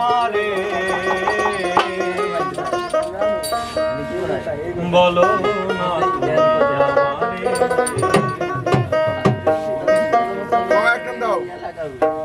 আমারে বলো না আমারে।